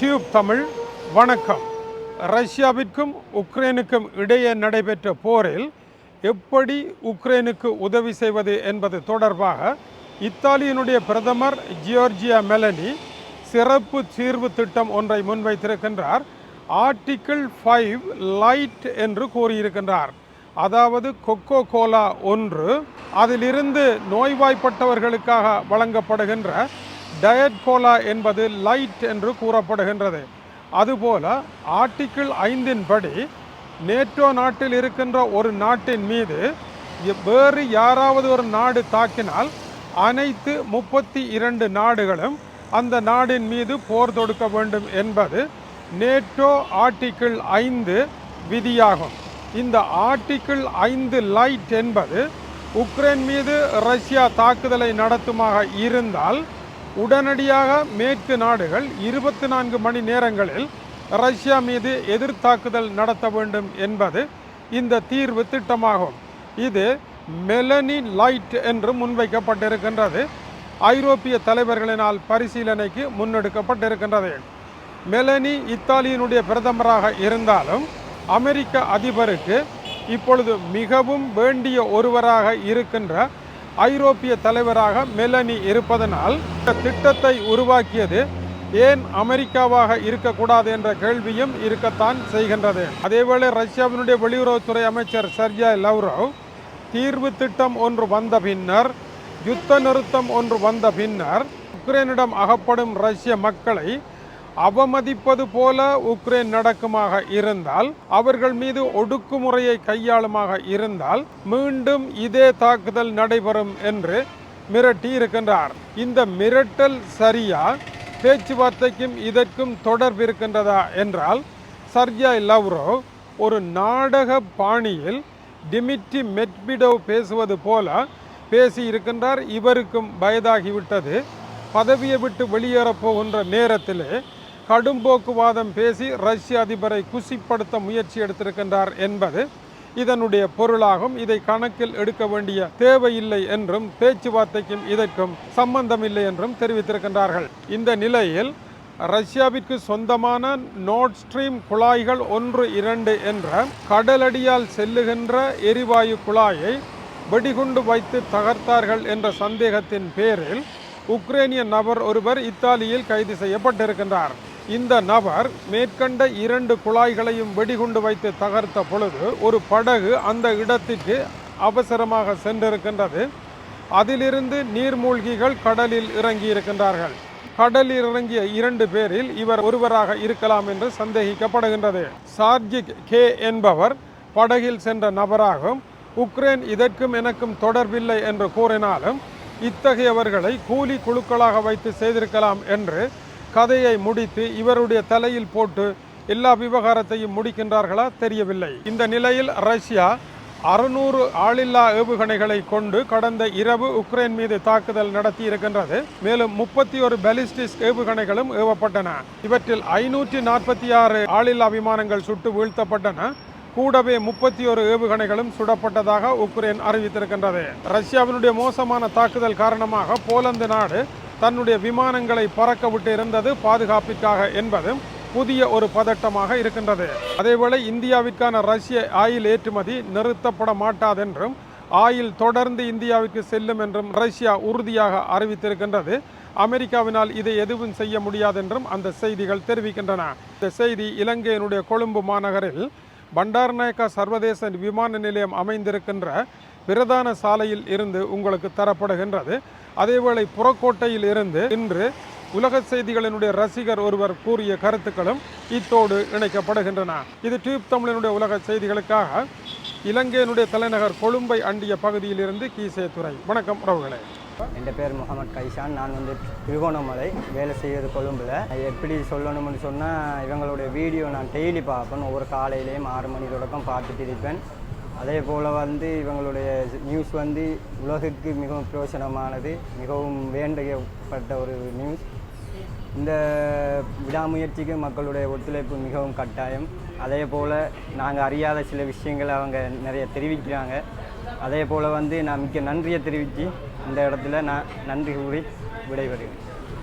Tube Tamil வணக்கம். ரஷ்யாவிற்கும் உக்ரைனுக்கும் இடையே நடைபெற்ற போரில் எப்படி உக்ரைனுக்கு உதவி செய்வது என்பது தொடர்பாக இத்தாலியினுடைய பிரதமர் ஜியோர்ஜியா மெலனி சிறப்பு தீர்வு திட்டம் ஒன்றை முன்வைத்திருக்கின்றார். ஆர்டிக்கிள் ஃபைவ் லைட் என்று கூறியிருக்கின்றார். அதாவது கொக்கோ கோலா ஒன்று அதிலிருந்து நோய்வாய்ப்பட்டவர்களுக்காக வழங்கப்படுகின்ற டயட் கோலா என்பது லைட் என்று கூறப்படுகின்றது. அதுபோல ஆர்டிக்கிள் ஐந்தின் படி நேட்டோ நாட்டில் இருக்கின்ற ஒரு நாட்டின் மீது வேறு யாராவது ஒரு நாடு தாக்கினால் அனைத்து முப்பத்தி இரண்டு நாடுகளும் அந்த நாடின் மீது போர் தொடுக்க வேண்டும் என்பது நேட்டோ ஆர்டிக்கிள் ஐந்து விதியாகும். இந்த ஆர்டிக்கிள் ஐந்து லைட் என்பது உக்ரைன் மீது ரஷ்யா தாக்குதலை நடத்துமாக இருந்தால் உடனடியாக மேற்கு நாடுகள் இருபத்தி நான்கு மணி நேரங்களில் ரஷ்யா மீது எதிர்த்தாக்குதல் நடத்த வேண்டும் என்பது இந்த தீர்வு திட்டமாகும். இது மெலனி லைட் என்று முன்வைக்கப்பட்டிருக்கின்றது. ஐரோப்பிய தலைவர்களினால் பரிசீலனைக்கு முன்னெடுக்கப்பட்டிருக்கின்றது. மெலனி இத்தாலியினுடைய பிரதமராக இருந்தாலும் அமெரிக்க அதிபருக்கு இப்பொழுது மிகவும் வேண்டிய ஒருவராக இருக்கின்ற ஐரோப்பிய தலைவராக மெலனி இருப்பதனால் இந்த திட்டத்தை உருவாக்கியது ஏன் அமெரிக்காவாக இருக்கக்கூடாது என்ற கேள்வியும் இருக்கத்தான் செய்கின்றது. அதேவேளை ரஷ்யாவினுடைய வெளியுறவுத்துறை அமைச்சர் சர்ஜா லவ்ரவ் தீர்வு திட்டம் ஒன்று வந்த பின்னர் யுத்த நிறுத்தம் ஒன்று வந்த பின்னர் உக்ரைனிடம் அகப்படும் ரஷ்ய மக்களை அவமதிப்பது போல உக்ரைன் நடக்குமாக இருந்தால் அவர்கள் மீது ஒடுக்குமுறையை கையாளுமாக இருந்தால் மீண்டும் இதே தாக்குதல் நடைபெறும் என்று மிரட்டி இருக்கின்றார் இந்த மிரட்டல் சரியா? பேச்சுவார்த்தைக்கும் இதற்கும் தொடர்பு இருக்கின்றதா என்றால் சர்ஜாய் லவ்ரோ ஒரு நாடக பாணியில் டிமிட்ரி மெட்பிடோ பேசுவது போல பேசி இருக்கின்றார் இவருக்கும் வயதாகிவிட்டது பதவியை விட்டு வெளியேறப் போகின்ற நேரத்திலே கடும் போக்குவாதம் பேசி ரஷ்ய அதிபரை குசிப்படுத்த முயற்சி எடுத்திருக்கின்றார் என்பது இதனுடைய பொருளாகும். இதை கணக்கில் எடுக்க வேண்டிய தேவையில்லை என்றும் பேச்சுவார்த்தைக்கும் இதற்கும் சம்பந்தமில்லை என்றும் தெரிவித்திருக்கின்றார்கள். இந்த நிலையில் ரஷ்யாவிற்கு சொந்தமான நோர்ட் ஸ்ட்ரீம் குழாய்கள் ஒன்று இரண்டு என்ற கடலடியால் செல்லுகின்ற எரிவாயு குழாயை வெடிகுண்டு வைத்து தகர்த்தார்கள் என்ற சந்தேகத்தின் பேரில் உக்ரைனிய நபர் ஒருவர் இத்தாலியில் கைது செய்யப்பட்டிருக்கின்றார். இந்த நபர் மேற்கண்ட இரண்டு குழாய்களையும் வெடிகுண்டு வைத்து தகர்த்த பொழுது ஒரு படகு அந்த இடத்திற்கு அவசரமாக சென்றிருக்கின்றது. அதிலிருந்து நீர்மூழ்கிகள் கடலில் இறங்கி இருக்கின்றார்கள் கடலில் இறங்கிய இரண்டு பேரில் இவர் ஒருவராக இருக்கலாம் என்று சந்தேகிக்கப்படுகின்றது. சார்ஜிக் கே என்பவர் படகில் சென்ற நபராகும். உக்ரைன் இதற்கும் எனக்கும் தொடர்பில்லை என்று கூறினாலும் இத்தகையவர்களை கூலி குழுக்களாக வைத்து செய்திருக்கலாம் என்று கதையை முடித்து இவருடைய தலையில் போட்டு எல்லா விவகாரத்தையும் முடிக்கின்றார்களா தெரியவில்லை. இந்த நிலையில் ரஷ்யா அறுநூறு ஆளில்லா ஏவுகணைகளை கொண்டு கடந்த இரவு உக்ரைன் மீது தாக்குதல் நடத்தி இருக்கின்றது. மேலும் முப்பத்தி ஒரு பாலிஸ்டிக் ஏவுகணைகளும் ஏவப்பட்டன. இவற்றில் ஐநூற்றி நாற்பத்தி ஆறு ஆளில்லா விமானங்கள் சுட்டு வீழ்த்தப்பட்டன. கூடவே முப்பத்தி ஒரு ஏவுகணைகளும் சுடப்பட்டதாக உக்ரைன் அறிவித்திருக்கின்றது. ரஷ்யாவினுடைய மோசமான தாக்குதல் காரணமாக போலந்து நாடு தன்னுடைய விமானங்களை பறக்க விட்டு இருந்தது பாதுகாப்பிற்காக என்பதும் புதிய ஒரு பதட்டமாக இருக்கின்றது. அதேவேளை இந்தியாவிற்கான ரஷ்ய ஆயில் ஏற்றுமதி நிறுத்தப்பட மாட்டாதென்றும் ஆயில் தொடர்ந்து இந்தியாவிற்கு செல்லும் என்றும் ரஷ்யா உறுதியாக அறிவித்திருக்கின்றது. அமெரிக்காவினால் இதை எதுவும் செய்ய முடியாதென்றும் அந்த செய்திகள் தெரிவிக்கின்றன. இந்த செய்தி இலங்கையினுடைய கொழும்பு மாநகரில் பண்டார்நாயக்கா சர்வதேச விமான நிலையம் அமைந்திருக்கின்ற பிரதான சாலையில் இருந்து உங்களுக்கு தரப்படுகின்றது. அதேவேளை புறக்கோட்டையில் இருந்து இன்று உலக செய்திகளினுடைய ரசிகர் ஒருவர் கூறிய கருத்துக்களும் இத்தோடு இணைக்கப்படுகின்றன. இது டியூப் தமிழினுடைய உலக செய்திகளுக்காக இலங்கையினுடைய தலைநகர் கொழும்பை அண்டிய பகுதியிலிருந்து கீசேத்துறை வணக்கம் உறவுகளே. என் பேர் முகமது கைஷான் நான் வந்து திருகோணமலை வேலை செய்கிறது கொழும்பில். எப்படி சொல்லணும்னு சொன்னால் இவங்களுடைய வீடியோ நான் டெய்லி பார்ப்பேன். ஒவ்வொரு காலையிலையும் ஆறு மணி தொடக்கம் பார்த்துட்டு இருப்பேன். அதே போல் வந்து இவங்களுடைய நியூஸ் வந்து உலகுக்கு மிகவும் பிரயோஜனமானது மிகவும் வேண்டப்பட்ட ஒரு நியூஸ் இந்த விடாமுயற்சிக்கு மக்களுடைய ஒத்துழைப்பு மிகவும் கட்டாயம். அதே போல் நாங்கள் அறியாத சில விஷயங்களை அவங்க நிறைய தெரிவிக்கிறாங்க. அதே போல் வந்து நான் மிக்க நன்றியை தெரிவித்து இந்த இடத்துல நான் நன்றி கூறி விடைபெறுகிறேன்.